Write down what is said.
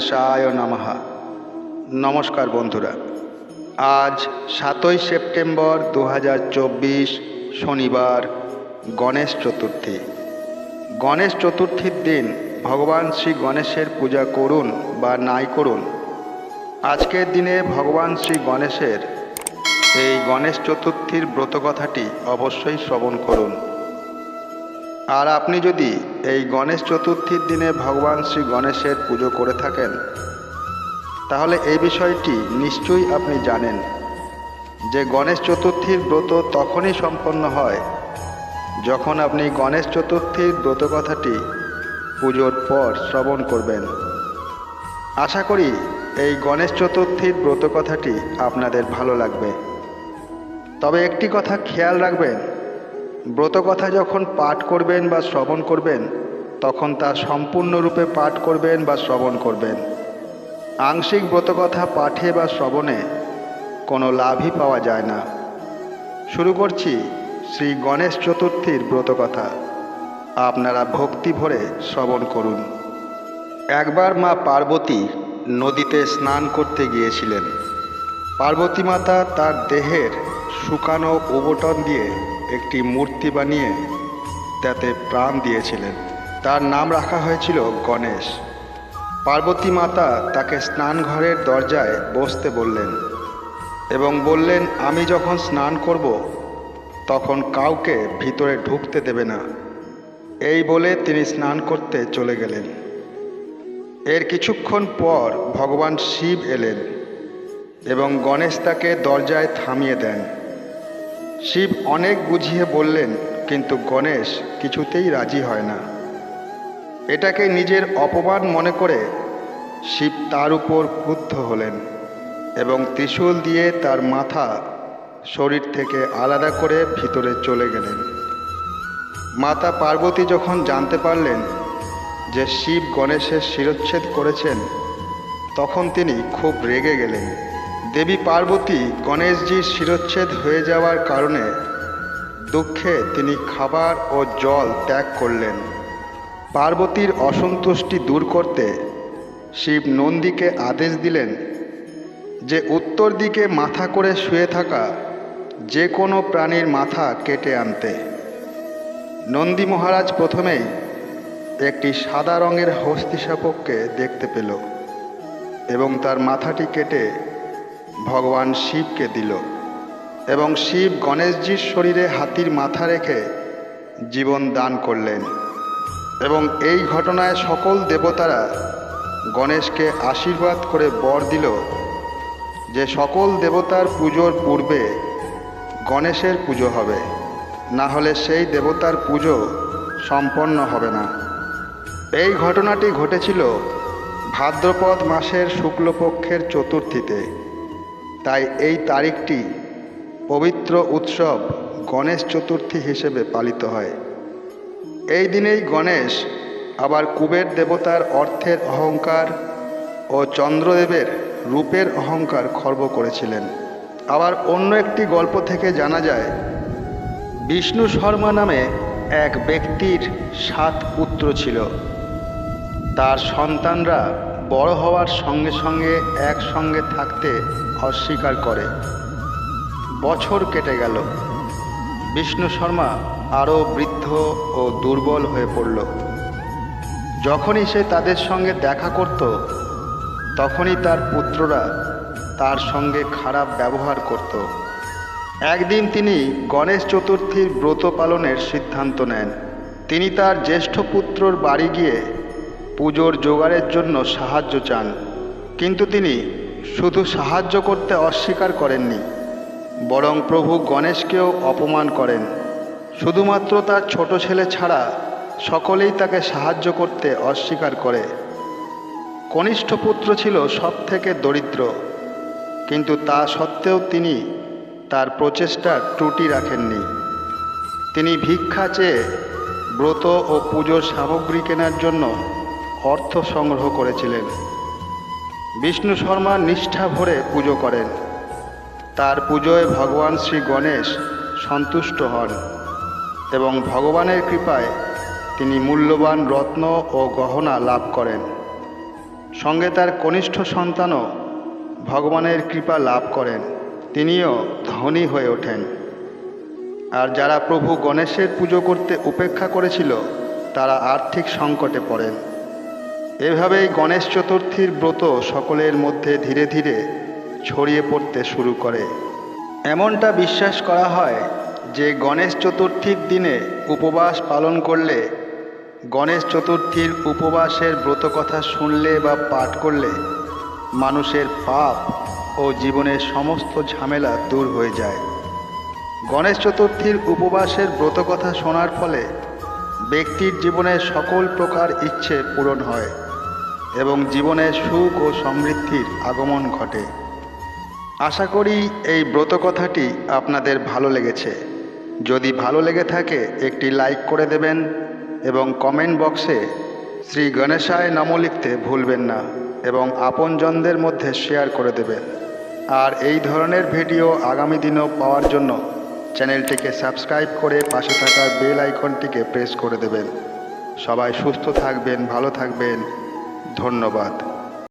গণেশায় নমহা নমস্কার বন্ধুরা, আজ সাতই সেপ্টেম্বর দু হাজার চব্বিশ শনিবার, গণেশ চতুর্থী। গণেশ চতুর্থীর দিন ভগবান শ্রী গণেশের পূজা করুন বা নাই করুন, আজকের দিনে ভগবান শ্রী গণেশের এই গণেশ চতুর্থীর ব্রতকথাটি অবশ্যই শ্রবণ করুন। আর আপনি যদি এই গণেশ চতুর্থীর দিনে ভগবান শ্রী গণেশের পুজো করে থাকেন, তাহলে এই বিষয়টি নিশ্চয়ই আপনি জানেন যে গণেশ চতুর্থীর ব্রত তখনই সম্পন্ন হয় যখন আপনি গণেশ চতুর্থীর ব্রত কথাটি পুজোর পর শ্রবণ করবেন। আশা করি এই গণেশ চতুর্থীর ব্রত কথাটি আপনাদের ভালো লাগবে। তবে একটি কথা খেয়াল রাখবেন ব্রত কথা যখন পাঠ করবেন বা শ্রবণ করবেন, তখন তা সম্পূর্ণরূপে পাঠ করবেন বা শ্রবণ করবেন। আংশিক ব্রতকথা পাঠে বা শ্রবণে কোনো লাভই পাওয়া যায় না। শুরু করছি শ্রী গণেশ চতুর্থীর ব্রতকথা। আপনারা ভক্তি ভরে শ্রবণ করুন। একবার মা পার্বতী নদীতে স্নান করতে গিয়েছিলেন। পার্বতী মাতা তার দেহের শুকানো উবটন দিয়ে একটি মূর্তি বানিয়ে তাতে প্রাণ দিয়েছিলেন। তার নাম রাখা হয়েছিল গণেশ। পার্বতী মাতা তাকে স্নানঘরের দরজায় বসতে বললেন এবং বললেন, আমি যখন স্নান করব, তখন কাউকে ভিতরে ঢুকতে দেবে না। এই বলে তিনি স্নান করতে চলে গেলেন। এর কিছুক্ষণ পর ভগবান শিব এলেন এবং গণেশ তাকে দরজায় থামিয়ে দেন। শিব অনেক বুঝিয়ে বললেন, কিন্তু গণেশ কিছুতেই রাজি হয় না। এটাকে নিজের অপমান মনে করে শিব তার উপর ক্রুদ্ধ হলেন এবং ত্রিশূল দিয়ে তার মাথা শরীর থেকে আলাদা করে ভিতরে চলে গেলেন। মাতা পার্বতী যখন জানতে পারলেন যে শিব গণেশের শিরচ্ছেদ করেছেন, তখন তিনি খুব রেগে গেলেন। দেবী পার্বতী গণেশজির শিরচ্ছেদ হয়ে যাওয়ার কারণে দুঃখে তিনি খাবার ও জল ত্যাগ করলেন। পার্বতীর অসন্তুষ্টি দূর করতে শিব নন্দীকে আদেশ দিলেন যে উত্তর দিকে মাথা করে শুয়ে থাকা যে কোনো প্রাণীর মাথা কেটে আনতে। নন্দী মহারাজ প্রথমেই একটি সাদা রঙের হস্তিসাপককে দেখতে পেল এবং তার মাথাটি কেটে ভগবান শিবকে দিল এবং শিব গণেশজির শরীরে হাতির মাথা রেখে জীবন দান করলেন। এবং এই ঘটনায় সকল দেবতারা গণেশকে আশীর্বাদ করে বর দিল যে সকল দেবতার পুজোর পূর্বে গণেশের পুজো হবে। না হলে সেই দেবতার পুজো সম্পন্ন হবে না। এই ঘটনাটি ঘটেছিল ভাদ্রপদ মাসের শুক্লপক্ষের চতুর্থীতে। তাই এই তারিখটি পবিত্র উৎসব গণেশ চতুর্থী হিসেবে পালিত হয়। এই দিনেই গণেশ আবার কুবের দেবতার অর্থের অহংকার ও চন্দ্রদেবের রূপের অহংকার খর্ব করেছিলেন। আবার অন্য একটি গল্প থেকে জানা যায়, বিষ্ণু শর্মা নামে এক ব্যক্তির সাত পুত্র ছিল। তার সন্তানরা বড় হওয়ার সঙ্গে সঙ্গে একসঙ্গে থাকতে অস্বীকার করে। বছর কেটে গেল। বিষ্ণু শর্মা আরও বৃদ্ধ ও দুর্বল হয়ে পড়ল। যখনই সে তাদের সঙ্গে দেখা করত, তখনই তার পুত্ররা তার সঙ্গে খারাপ ব্যবহার করত। একদিন তিনি গণেশ চতুর্থীর ব্রত পালনের সিদ্ধান্ত নেন। তিনি তার জ্যেষ্ঠ পুত্রর বাড়ি গিয়ে পুজোর জোগাড়ের জন্য সাহায্য চান, কিন্তু তিনি শুধু সাহায্য করতে অস্বীকার করেননি, বরং প্রভু গণেশকেও অপমান করেন। শুধুমাত্র তার ছোট ছেলে ছাড়া সকলেই তাকে সাহায্য করতে অস্বীকার করে। কনিষ্ঠ পুত্র ছিল সব থেকে দরিদ্র, কিন্তু তা সত্ত্বেও তিনি তার প্রচেষ্টার ত্রুটি রাখেননি। তিনি ভিক্ষা চেয়ে ব্রত ও পুজোর সামগ্রী কেনার জন্য অর্থ সংগ্রহ করেছিলেন। বিষ্ণু শর্মা নিষ্ঠা ভরে পুজো করেন। তার পুজোয় ভগবান শ্রী গণেশ সন্তুষ্ট হন এবং ভগবানের কৃপায় তিনি মূল্যবান রত্ন ও গহনা লাভ করেন। সঙ্গে তার কনিষ্ঠ সন্তানও ভগবানের কৃপা লাভ করেন। তিনিও ধনী হয়ে ওঠেন। আর যারা প্রভু গণেশের পুজো করতে উপেক্ষা করেছিল, তারা আর্থিক সংকটে পড়েন। এভাবেই গণেশ চতুর্থীর ব্রত সকলের মধ্যে ধীরে ধীরে ছড়িয়ে পড়তে শুরু করে। এমনটা বিশ্বাস করা হয় যে গণেশ চতুর্থীর দিনে উপবাস পালন করলে, গণেশ চতুর্থীর উপবাসের ব্রত কথা শুনলে বা পাঠ করলে মানুষের পাপ ও জীবনের সমস্ত ঝামেলা দূর হয়ে যায়। গণেশ চতুর্থীর উপবাসের ব্রত কথা শোনার ফলে ব্যক্তির জীবনের সকল প্রকার ইচ্ছে পূরণ হয়। এবং জীবনে সুখ ও সমৃদ্ধির আগমন ঘটে। আশা করি এই ব্রত কথাটি আপনাদের ভালো লেগেছে। যদি ভালো লেগে থাকে, একটি লাইক করে দেবেন এবং কমেন্ট বক্সে শ্রী গণেশায় নাম লিখতে ভুলবেন না এবং আপনজনদের মধ্যে শেয়ার করে দেবেন। আর এই ধরনের ভিডিও আগামী দিনেও পাওয়ার জন্য চ্যানেলটিকে সাবস্ক্রাইব করে পাশে থাকা বেল আইকনটিকে প্রেস করে দেবেন। সবাই সুস্থ থাকবেন, ভালো থাকবেন। ধন্যবাদ।